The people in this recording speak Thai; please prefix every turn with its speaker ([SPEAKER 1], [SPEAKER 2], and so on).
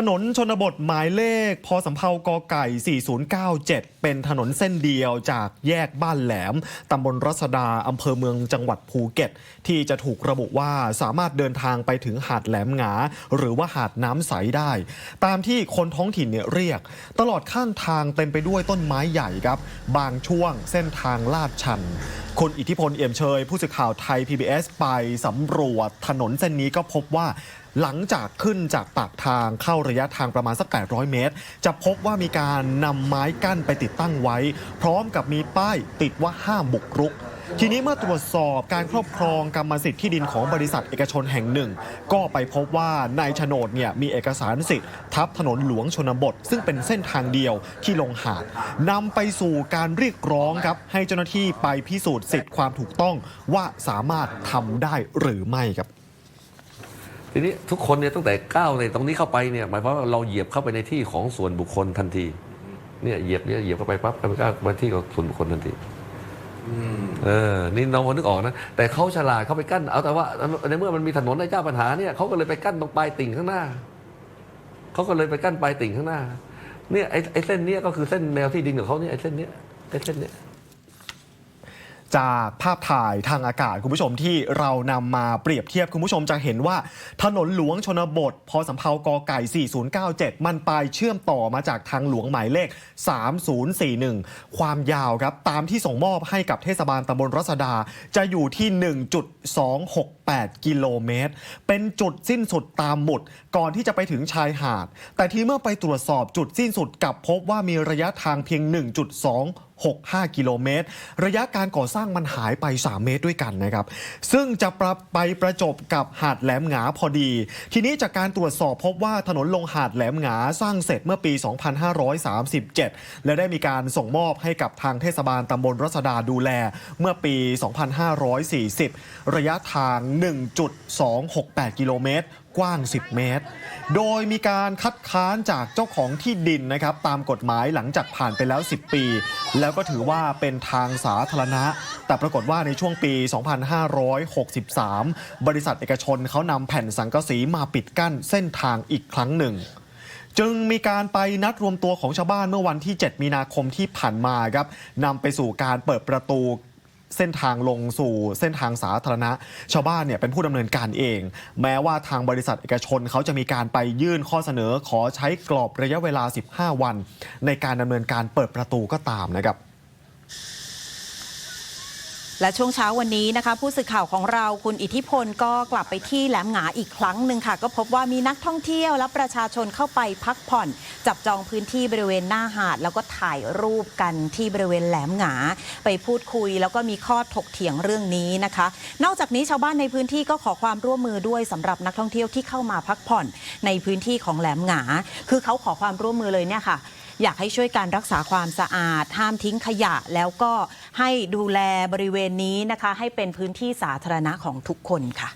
[SPEAKER 1] ถนนชนบทหมายเลขพสำเภากอไก่ 4097 เป็นถนนเส้นเดียวจากแยกบ้านแหลม ตำบลรัศดา อำเภอเมืองจังหวัดภูเก็ต ที่จะถูกระบุว่าสามารถเดินทางไปถึงหาดแหลมหงา หรือว่าหาดน้ำใสได้ ตามที่คนท้องถิ่นเนี่ยเรียก ตลอดข้างทางเต็มไปด้วยต้นไม้ใหญ่ครับ บางช่วงเส้นทางลาดชันคุณอิทธิพลเอี่ยมเชย ผู้สื่อข่าวไทย PBS ไปสำรวจถนนเส้นนี้ก็พบว่าหลังจากขึ้นจากปากทางเข้าระยะทางประมาณสัก 800 เมตร จะพบว่ามีการนำไม้กั้นไปติดตั้งไว้ พร้อมกับมีป้ายติดว่าห้ามบุกรุกทีนี้เมื่อตรวจสอบการครอบครองกรรมสิทธิ์ที่ดินของบริษัทเอกชนแห่งหนึ่ง ก็ไปพบว่าในโฉนดเนี่ยมีเอกสารสิทธิ์ ทับถนนหลวงชนบท ซึ่งเป็นเส้นทางเดียวที่ลงหาดนำไปสู่การเรียกร้องครับ ให้เจ้าหน้าที่ไปพิสูจน์สิทธิ์ความถูกต้องว่าสามารถทำได้หรือไม่ครับ
[SPEAKER 2] ทีนี้ทุกคนเนี่ยตั้งแต่ก้าวในตรงนี้เข้าไปเนี่ยหมายความว่าเราเหยียบเข้าไปในที่ของส่วนบุคคลทันทีเนี่ยเหยียบเนี่ยเหยียบเข้าไปปั๊บมันก็มาที่ของส่วนบุคคลทันทีเออ นี่น้องคนนึกออกนะ แต่เขาฉลาดเขาไปกั้น เอาแต่ว่าในเมื่อมันมีถนนในเจ้าปัญหาเนี่ยเขาก็เลยไปกั้นตรงปลายติ่งข้างหน้า เขาก็เลยไปกั้นปลายติ่งข้างหน้า เนี่ยไอ้ไอ้เส้นเนี้ยก็คือเส้นแนวที่ดินของเขาเนี่ยไอ้เส้นเนี้ยไอ้เส้นเนี้ย
[SPEAKER 1] จากภาพถ่ายทางอากาศคุณผู้ชมที่เรานำมาเปรียบเทียบคุณผู้ชมจะเห็นว่าถนนหลวงชนบท พอสำเภากอไก่ 4097 มันไปเชื่อมต่อมาจากทางหลวงหมายเลข 3041 ความยาวครับ ตามที่ส่งมอบให้กับเทศบาลตำบลรัศดา จะอยู่ที่ 1.268 กิโลเมตร เป็นจุดสิ้นสุดตามหมุดก่อนที่จะไปถึงชายหาด แต่ที่เมื่อไปตรวจสอบจุดสิ้นสุดกลับพบว่ามีระยะทางเพียง 1.2 65 กิโลเมตร ระยะการก่อสร้างมันหายไป 3 เมตรด้วยกันนะครับ ซึ่งจะประไปประจบกับหาดแหลมหงาพอดี ทีนี้จากการตรวจสอบพบว่าถนนลงหาดแหลมหงาสร้างเสร็จเมื่อปี 2537 และได้มีการส่งมอบให้กับทางเทศบาลตำบลรัศดาดูแลเมื่อปี 2540 ระยะทาง 1.268 กิโลเมตร กว้าง 10 เมตร โดยมีการคัดค้านจากเจ้าของที่ดินนะครับตามกฎหมายหลังจากผ่านไปแล้ว 10 ปี แล้วก็ถือว่าเป็นทางสาธารณะ แต่ปรากฏว่าในช่วงปี 2563 บริษัทเอกชนเขานำแผ่นสังกะสีมาปิดกั้นเส้นทางอีกครั้งหนึ่งจึงมีการไปนัดรวมตัวของชาวบ้านเมื่อวันที่ 7 มีนาคมที่ผ่านมาครับนำไปสู่การเปิดประตู เส้นทางลงสู่เส้นทางสาธารณะ ชาวบ้านเนี่ยเป็นผู้ดำเนินการเอง แม้ว่าทางบริษัทเอกชนเขาจะมีการไปยื่นข้อเสนอขอใช้กรอบระยะเวลา 15 วัน ในการดำเนินการเปิดประตูก็ตามนะครับ
[SPEAKER 3] และช่วงเช้าวันนี้นะคะ ผู้สื่อข่าวของเราคุณอิทธิพลก็กลับไปที่แหลมหงาอีกครั้งหนึ่งค่ะ ก็พบว่ามีนักท่องเที่ยวและประชาชนเข้าไปพักผ่อน จับจองพื้นที่บริเวณหน้าหาด แล้วก็ถ่ายรูปกันที่บริเวณแหลมหงา ไปพูดคุย แล้วก็มีข้อถกเถียงเรื่องนี้นะคะ นอกจากนี้ชาวบ้านในพื้นที่ก็ขอความร่วมมือด้วยสำหรับนักท่องเที่ยวที่เข้ามาพักผ่อนในพื้นที่ของแหลมหงา คือเขาขอความร่วมมือเลยเนี่ยค่ะ อยากให้ช่วยการรักษาความสะอาด ห้ามทิ้งขยะ แล้วก็ให้ดูแลบริเวณนี้นะคะ ให้เป็นพื้นที่สาธารณะของทุกคนค่ะ